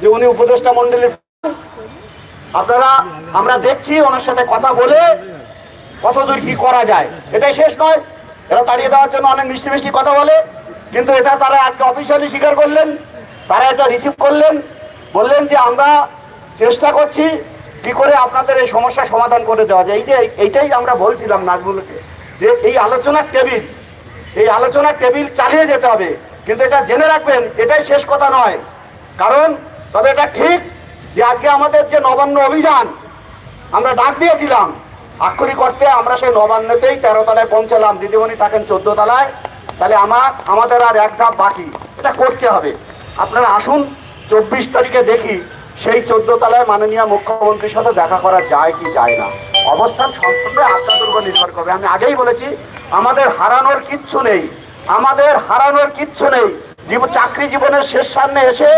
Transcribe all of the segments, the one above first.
যে উনি উপদেষ্টা মন্ডলীর আপনারা, আমরা দেখছি ওনার সাথে কথা বলে কতদূর কি করা যায়। এটাই শেষ নয়। এরা তাড়িয়ে দেওয়ার জন্য অনেক মিষ্টি মিষ্টি কথা বলে। কিন্তু এটা তারা আজকে অফিসিয়ালি স্বীকার করলেন। তারা এটা রিসিভ করলেন। বললেন যে আমরা চেষ্টা করছি কি করে আপনাদের এই সমস্যা সমাধান করে দেওয়া যায়। এই যে, এইটাই আমরা বলছিলাম নাজমুলকে যে এই আলোচনার টেবিল, এই আলোচনার টেবিল চালিয়ে যেতে হবে। কিন্তু এটা জেনে রাখবেন, এটাই শেষ কথা নয়। কারণ তবে এটা ঠিক যে আজকে আমাদের যে নবান্ন অভিযান, আমরা ডাক দিয়েছিলাম। আক্ষরিক অর্থে আমরা সেই নবান্নতেই তেরো তলায় পৌঁছালাম। দিদিমণি থাকেন চোদ্দ তলায়। তাহলে আমার আমাদের আর এক ধাপ বাকি। এটা করতে হবে। আপনারা আসুন, চব্বিশ তারিখে দেখি সেই চোদ্দ তলায় মাননীয় মুখ্যমন্ত্রীর সাথে দেখা করা যায় কি যায় না। অবস্থান সম্পূর্ণ আপনাদের উপর নির্ভর করবে। আমি আগেই বলেছি, আমাদের হারানোর কিচ্ছু নেই। আমাদের হারানোর কিচ্ছু নেই। চাকরি জীবনের শেষ সামনে এসে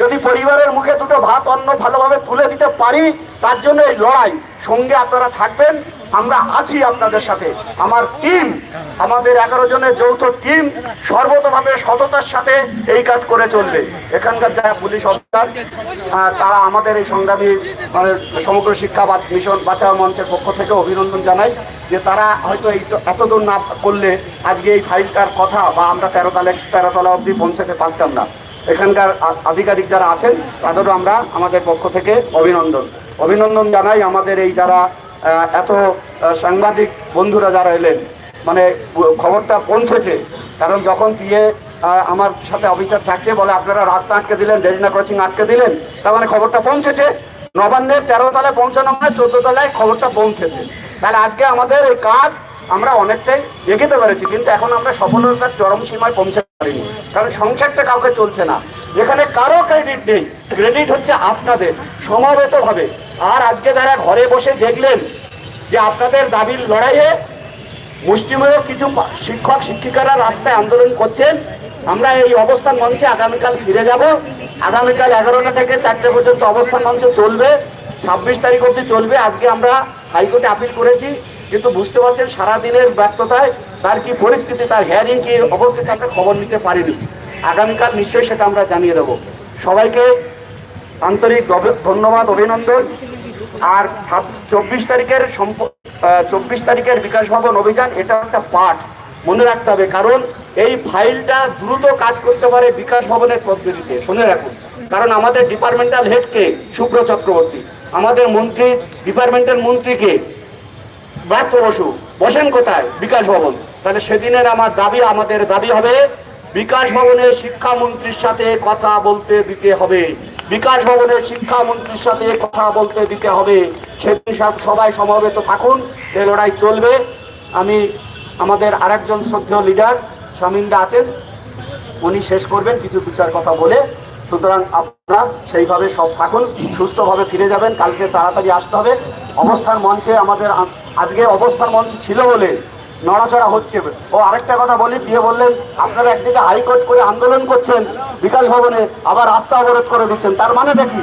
যদি পরিবারের মুখে দুটো ভাত অন্য ভালোভাবে তুলে দিতে পারি, তার জন্য এই লড়াই। সঙ্গে আপনারা থাকবেন, আমরা আছি আপনাদের সাথে। আমার টিম আমাদের এগারো জনের যৌথ টিম সর্বতভাবে সততার সাথে এই কাজ করে চলবে। এখানকার যারা পুলিশ অফিসার তারা আমাদের এই সংগ্রামী মানে সমগ্র শিক্ষা মিশন বাঁচাও মঞ্চের পক্ষ থেকে অভিনন্দন জানাই যে তারা হয়তো এই এতদূর না করলে আজকে এই ফাইলটার কথা বা আমরা তেরো তলা তেরো তলা অবধি পৌঁছাতে পারতাম না। এখানকার আধিকারিক যারা আছেন, তাদেরও আমরা আমাদের পক্ষ থেকে অভিনন্দন। অভিনন্দন জানাই আমাদের এই যারা এত সাংবাদিক বন্ধুরা যারা এলেন মানে খবরটা পৌঁছেছে, কারণ যখন দিয়ে আমার সাথে অফিসার থাকছে, বলে আপনারা রাস্তা আটকে দিলেন ডেজনা ক্রসিং আটকে দিলেন, তার মানে খবরটা পৌঁছেছে। নবান্নের তেরো তলায় পৌঁছানো মানে চোদ্দ তলায় খবরটা পৌঁছেছে। তাহলে আজকে আমাদের এই কাজ আমরা অনেকটাই এগোতে পেরেছি, কিন্তু এখন আমরা সফলতার চরম সীমায় পৌঁছাতে পারিনি, কারণ সংসারটা কাউকে চলছে না। এখানে কারও ক্রেডিট নেই। ক্রেডিট হচ্ছে আপনাদের সমাবেতভাবে আর আজকে যারা ঘরে বসে দেখলেন যে আপনাদের দাবির লড়াইয়ে মুষ্টিমেয় কিছু শিক্ষক, শিক্ষিকারা রাস্তায় আন্দোলন করছেন, আমরা এই অবস্থান মঞ্চে আগামীকাল ফিরে যাব। আগামীকাল এগারোটা থেকে চারটে পর্যন্ত অবস্থান মঞ্চ চলবে। ছাব্বিশ তারিখ অবধি চলবে। আজকে আমরা হাইকোর্টে আপিল করেছি, কিন্তু বুঝতে পারছেন সারাদিনের ব্যস্ততায় তার কি পরিস্থিতি, তার হেয়ারিং কি অবস্থিত, আমরা খবর নিতে পারিনি। আগামীকাল নিশ্চয়ই সেটা আমরা জানিয়ে দেবো। সবাইকে আন্তরিক ধন্যবাদ, অভিনন্দন। আর চব্বিশ তারিখের চব্বিশ তারিখের বিকাশ ভবন অভিযান, এটা একটা পাঠ। মনে রাখতে হবে, কারণ এই ফাইলটা দ্রুত কাজ করতে পারে বিকাশ ভবনের পদ্ধতিতে। শুনে রাখুন। কারণ আমাদের ডিপার্টমেন্টাল হেডকে শুভ্র চক্রবর্তী। আমাদের মন্ত্রী, ডিপার্টমেন্টাল মন্ত্রীকে ব্রাত্য বসু। বসেন কোথায়? বিকাশ ভবন। তাহলে সেদিনের আমার দাবি, আমাদের দাবি হবে বিকাশ ভবনের শিক্ষামন্ত্রীর সাথে কথা বলতে দিতে হবে। বিকাশ ভবনের শিক্ষামন্ত্রীর সাথে কথা বলতে দিতে হবে। সব- সবাই সমবেত থাকুন এই লড়াই চলবে। আমি আমাদের আরেকজন শ্রদ্ধেয় লিডার শামিন্দা আছেন। উনি শেষ করবেন, কিছু বিচার কথা বলে। সুতরাং আপনারা সেইভাবে সব থাকুন, সুস্থভাবে ফিরে যাবেন। কালকে তাড়াতাড়ি আসতে হবে। অবস্থান মঞ্চে আমাদের আজকে অবস্থান মঞ্চ ছিল বলে নড়াচড়া হচ্ছে। ও আরেকটা কথা বলি, দিয়ে বললেন, আপনারা একদিকে হাইকোর্ট করে আন্দোলন করছেন বিকাশ ভবনে, আবার রাস্তা অবরোধ করে দিচ্ছেন। তার মানে দেখি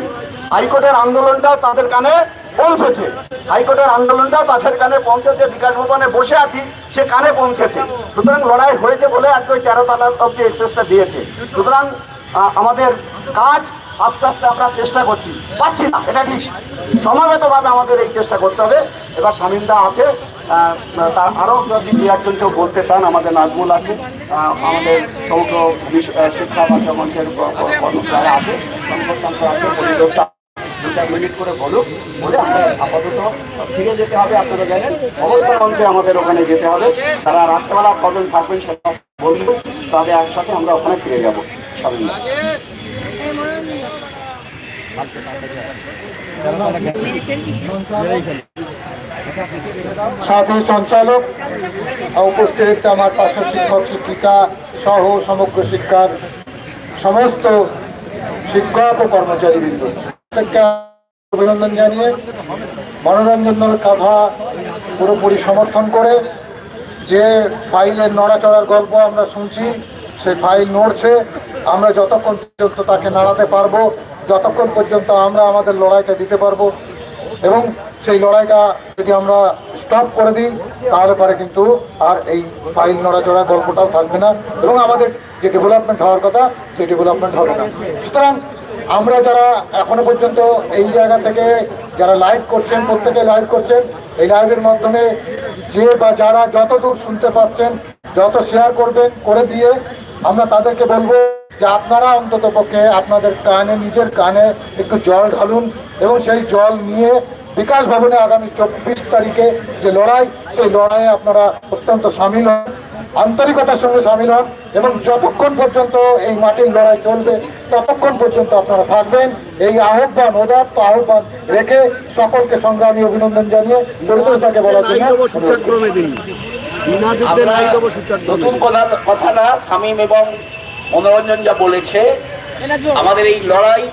হাইকোর্টের আন্দোলনটাও তাদের কানে পৌঁছেছে। হাইকোর্টের আন্দোলনটাও তাদের কানে পৌঁছেছে। বিকাশ ভবনে বসে আছি, সে কানে পৌঁছেছে। সুতরাং লড়াই হয়েছে বলে আজকে ওই তেরো তালা অব্দি এক্সেসটা দিয়েছে। সুতরাং আমাদের কাজ আস্তে আস্তে আমরা চেষ্টা করছি। পাচ্ছি না, এটা ঠিক। সমাবেতভাবে আমাদের এই চেষ্টা করতে হবে। এবার স্বামীন্দা আছে। তার আরও যদি দু একজন কেউ বলতে চান, আমাদের নাজমুল আছে আমাদের সমগ্র শিক্ষা বাচ্চা মঞ্চের আছে আছে করে বলুক, বলে আপাতত যেতে হবে আমাদের ওখানে যেতে হবে। তারা রাত্রেবেলা কজন থাকবেন সেটা বলব তবে একসাথে আমরা ওখানে ফিরে যাব সবাই সাথী সঞ্চালক উপস্থিত আমার পার্শ্ব শিক্ষক, শিক্ষিকা সহ সমগ্র শিক্ষার সমস্ত শিক্ষক ও কর্মচারীবৃন্দ। অভিনন্দন জানিয়ে মনোরঞ্জন দল কাভা পুরোপুরি সমর্থন করে যে ফাইলের নড়াচড়ার গল্প আমরা শুনছি সেই ফাইল নড়ছে, আমরা যতক্ষণ পর্যন্ত তাকে নাড়াতে পারব, যতক্ষণ পর্যন্ত আমরা আমাদের লড়াইটা দিতে পারব এবং সেই লড়াইটা যদি আমরা স্টপ করে দিই, তাহলে পরে কিন্তু আর এই ফাইল নড়াচড়া গল্পটাও থাকবে না এবং আমাদের যে ডেভেলপমেন্ট হওয়ার কথা, সেই ডেভেলপমেন্ট হবে না। সুতরাং আমরা যারা এখনও পর্যন্ত এই জায়গা থেকে যারা লাইভ করছেন, প্রত্যেকে লাইভ করছেন, এই লাইভের মাধ্যমে যে বা যারা যতদূর শুনতে পাচ্ছেন, যত শেয়ার করবেন, করে দিয়ে আমরা তাদেরকে বলব যে আপনারা অন্তত পক্ষে আপনাদের কানে, নিজের কানে একটু জল ঢালুন এবং সেই জল নিয়ে বিকাশ ভবনে আগামী চব্বিশ তারিখে যে লড়াই সেই লড়াইয়ে আপনারা অত্যন্ত সামিল হন আন্তরিকতার সঙ্গে সামিল হন এবং যতক্ষণ পর্যন্ত এই মাটির লড়াই চলবে ততক্ষণ পর্যন্ত আপনারা থাকবেন। এই আহ্বান উদাত্ত আহ্বান রেখে সকলকে সংগ্রামী অভিনন্দন জানিয়ে পরিতোষটাকে বলার জন্য নতুন কথা কথা না শামীম এবং মনোরঞ্জন যা বলেছে আমাদের এই লড়াই